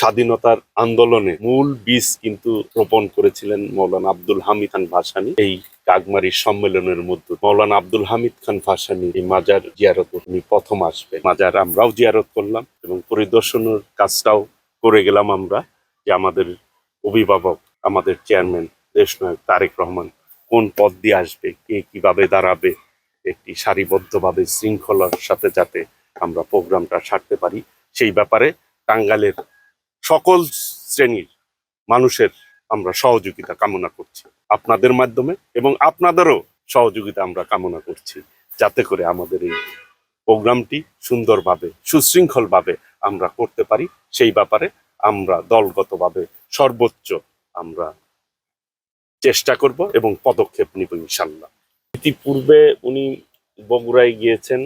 স্বাধীনতার আন্দোলনে মূল বীজ কিন্তু রোপণ করেছিলেন মৌলানা আব্দুল হামিদ খান ভাসানী। এই কাকমারির সম্মেলনের মধ্যে মৌলানা আব্দুল হামিদ খান ভাসানি এই মাজার জিয়ারত উনি প্রথম আসবে মাজার আমরাও জিয়ারত করলাম এবং পরিদর্শনের কাজটাও করে গেলাম আমরা যে আমাদের অভিভাবক, আমাদের চেয়ারম্যান দেশনায়ক তারেক রহমান কোন পদ দিয়ে আসবে, কে কীভাবে দাঁড়াবে, একটি সারিবদ্ধভাবে শৃঙ্খলার সাথে যাতে আমরা প্রোগ্রামটা সারতে পারি, সেই ব্যাপারে টাঙ্গালের সকল শ্রেণির মানুষের আমরা সহযোগিতা কামনা করছি। আপনাদের মাধ্যমে এবং আপনাদেরও সহযোগিতা আমরা কামনা করছি, যাতে করে আমাদের এই প্রোগ্রামটি সুন্দরভাবে, সুশৃঙ্খলভাবে আমরা করতে পারি। সেই ব্যাপারে আমরা দলগতভাবে সর্বোচ্চ আমরা চেষ্টা করব এবং পদক্ষেপ নিব ইনশাল্লাহ ইতিপূর্বে উনি বগুড়ায় গিয়েছেন,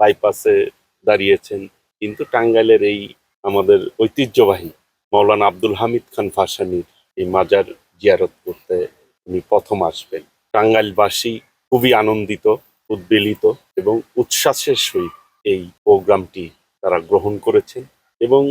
বাইপাসে দাঁড়িয়েছেন, কিন্তু টাঙ্গাইলের এই আমাদের ঐতিহ্যবাহী মৌলানা আব্দুল হামিদ খান ফাসানির এই মাজার জিয়ারত করতে উনি প্রথম আসবেন। টাঙ্গাইলবাসী খুবই আনন্দিত, উদ্বেলিত এবং উচ্ছ্বাসের সহিত এই প্রোগ্রামটি তারা গ্রহণ করেছেন এবং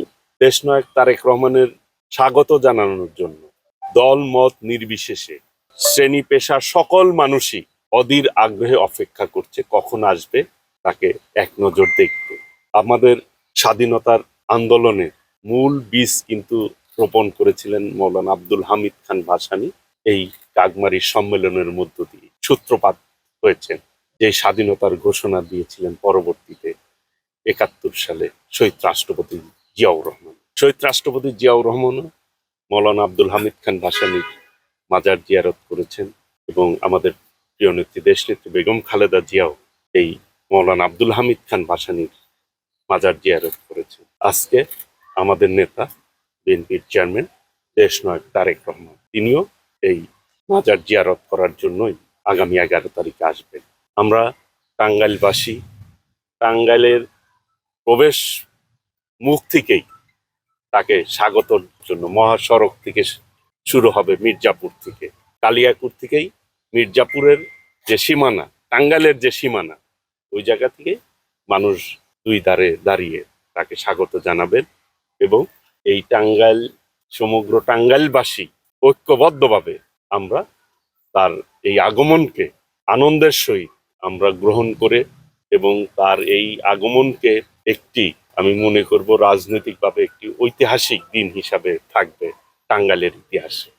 দেশনায়ক তারেক রহমানের স্বাগত জানানোর জন্য দল মত নির্বিশেষে শ্রেণি পেশা সকল মানুষই অধীর আগ্রহে অপেক্ষা করছে কখন আসবে তাকে এক নজর দেখতে। আমাদের স্বাধীনতার আন্দোলনে মূল বীজ কিন্তু রোপণ করেছিলেন মৌলানা আব্দুল হামিদ খান ভাসানী। এই কাকমারির সম্মেলনের মধ্য দিয়ে সূত্রপাত হয়েছেন যে স্বাধীনতার ঘোষণা দিয়েছিলেন পরবর্তীতে একাত্তর সালে শহীদ রাষ্ট্রপতি জিয়াউর রহমান। শহীদ রাষ্ট্রপতি জিয়াউর রহমানও মৌলানা আব্দুল হামিদ খান ভাসানীর মাজার জিয়ারত করেছেন এবং আমাদের প্রিয় নেত্রী, দেশনেত্রী বেগম খালেদা জিয়াও এই মৌলানা আব্দুল হামিদ খান ভাসানীর মাজার জিয়ারত করেছেন। আজকে আমাদের নেতা, বিএনপির চেয়ারম্যান দেশনায়ক তারেক রহমান। তিনিও এই মাজার জিয়ারত করার জন্যই আগামী এগারো তারিখে আসবেন। আমরা টাঙ্গাইলবাসী, টাঙ্গাইলের প্রবেশ মুখ থেকেই তাকে স্বাগতর জন্য, মহাসড়ক থেকে শুরু হবে মির্জাপুর থেকে। কালিয়াকুর থেকেই মির্জাপুরের যে সীমানা, টাঙ্গাইলের যে সীমানা, ওই জায়গা থেকে মানুষ দুই ধারে দাঁড়িয়ে তাকে স্বাগত জানাবেন এবং এই টাঙ্গাইল, সমগ্র টাঙ্গাইলবাসী ঐক্যবদ্ধভাবে আমরা তার এই আগমনকে, আনন্দের সহিত আমরা গ্রহণ করে এবং তার এই আগমনকে একটি, আমি মনে করব, রাজনৈতিকভাবে একটি ঐতিহাসিক দিন হিসাবে থাকবে টাঙ্গাইলের ইতিহাসে।